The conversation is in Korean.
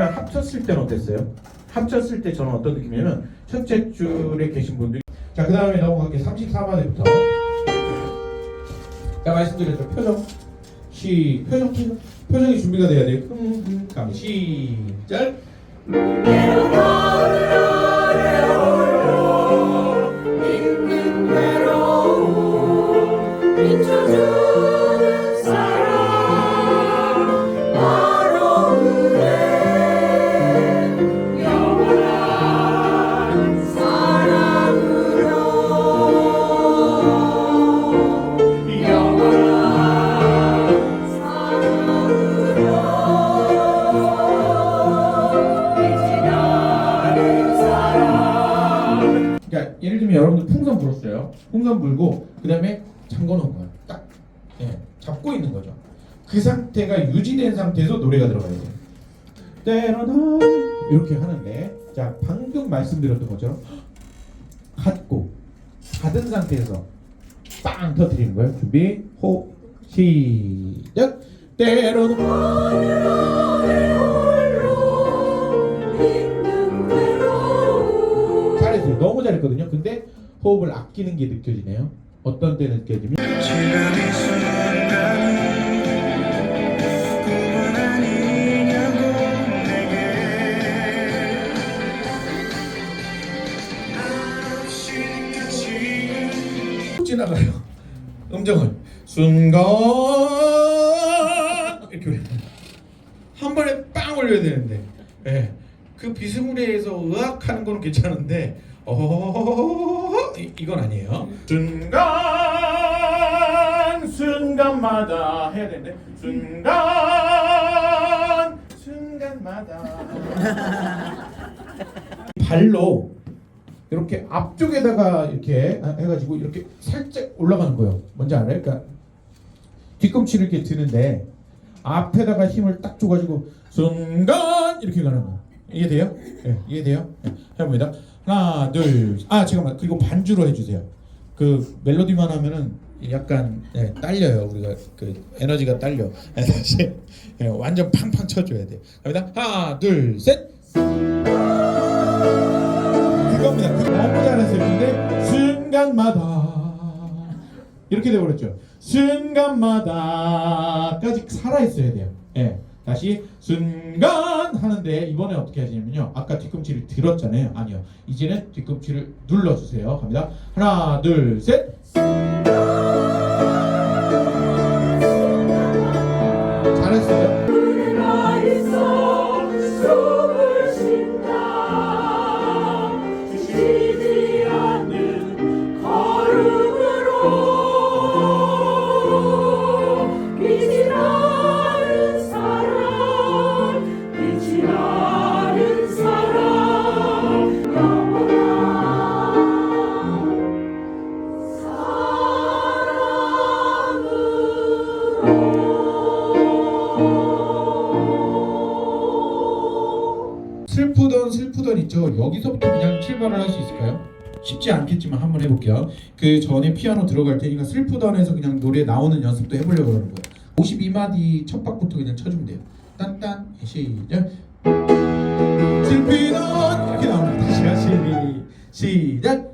그러면 합쳤을 때는 어땠어요? 합쳤을 때 저는 어떤 느낌이냐면 첫째 줄에 계신 분들이 자 그 다음에 넘어갈게요 34마디부터. 자 말씀드렸죠. 표정. 시 표정 표정. 표정이 준비가 돼야 돼요. 감 시작 예를 들면 여러분들 풍선 불었어요. 풍선 불고 그 다음에 잠궈 놓은 거예요. 딱 예, 잡고 있는 거죠. 그 상태가 유지된 상태에서 노래가 들어가야 돼요. 때로는 이렇게 하는데 자 방금 말씀드렸던 것처럼 갖고 받은 상태에서 빵 터뜨리는 거예요. 준비 호 시작 때로는 잘했거든요. 근데 호흡을 아끼는 게 느껴지네요. 어떤 때 느껴지면 지나가요. 음정을 순간 이렇게. 한 번에 빵 올려야 되는데, 예. 그 비스무리해서 으악하는 거는 괜찮은데, 어 이건 아니에요. 순간 순간마다 해야 되는데, 순간 순간마다 발로 이렇게 앞쪽에다가 이렇게 해가지고 이렇게 살짝 올라가는 거예요. 뭔지 알아요? 그러니까 뒤꿈치를 이렇게 드는데 앞에다가 힘을 딱 줘가지고 순간 이렇게 가는 거. 이해 돼요? 예, 이해 돼요? 예, 해봅니다. 하나, 둘, 아 잠깐만 그리고 반주로 해주세요. 그 멜로디만 하면은 약간 예, 딸려요. 우리가 그 에너지가 딸려. 예, 다시 예, 완전 팡팡 쳐줘야 돼. 갑니다. 하나, 둘, 셋. 그겁니다. 그 너무 잘했어요. 근데 순간마다 이렇게 돼버렸죠. 순간마다까지 살아 있어야 돼요. 예. 다시 순간 하는데 이번에 어떻게 하시냐면요. 아까 뒤꿈치를 들었잖아요. 아니요. 이제는 뒤꿈치를 눌러주세요. 갑니다. 하나, 둘, 셋. 잘했어요. 슬프던 슬프던 있죠. 여기서부터 그냥 출발을 할 수 있을까요? 쉽지 않겠지만 한번 해볼게요. 그 전에 피아노 들어갈 테니까 슬프던에서 그냥 노래 나오는 연습도 해보려고 하는 거예요. 52마디 첫 박부터 그냥 쳐주면 돼요. 딴딴 시작. 불빛 빛 이렇게 나옵니다. 다시 다시 시작.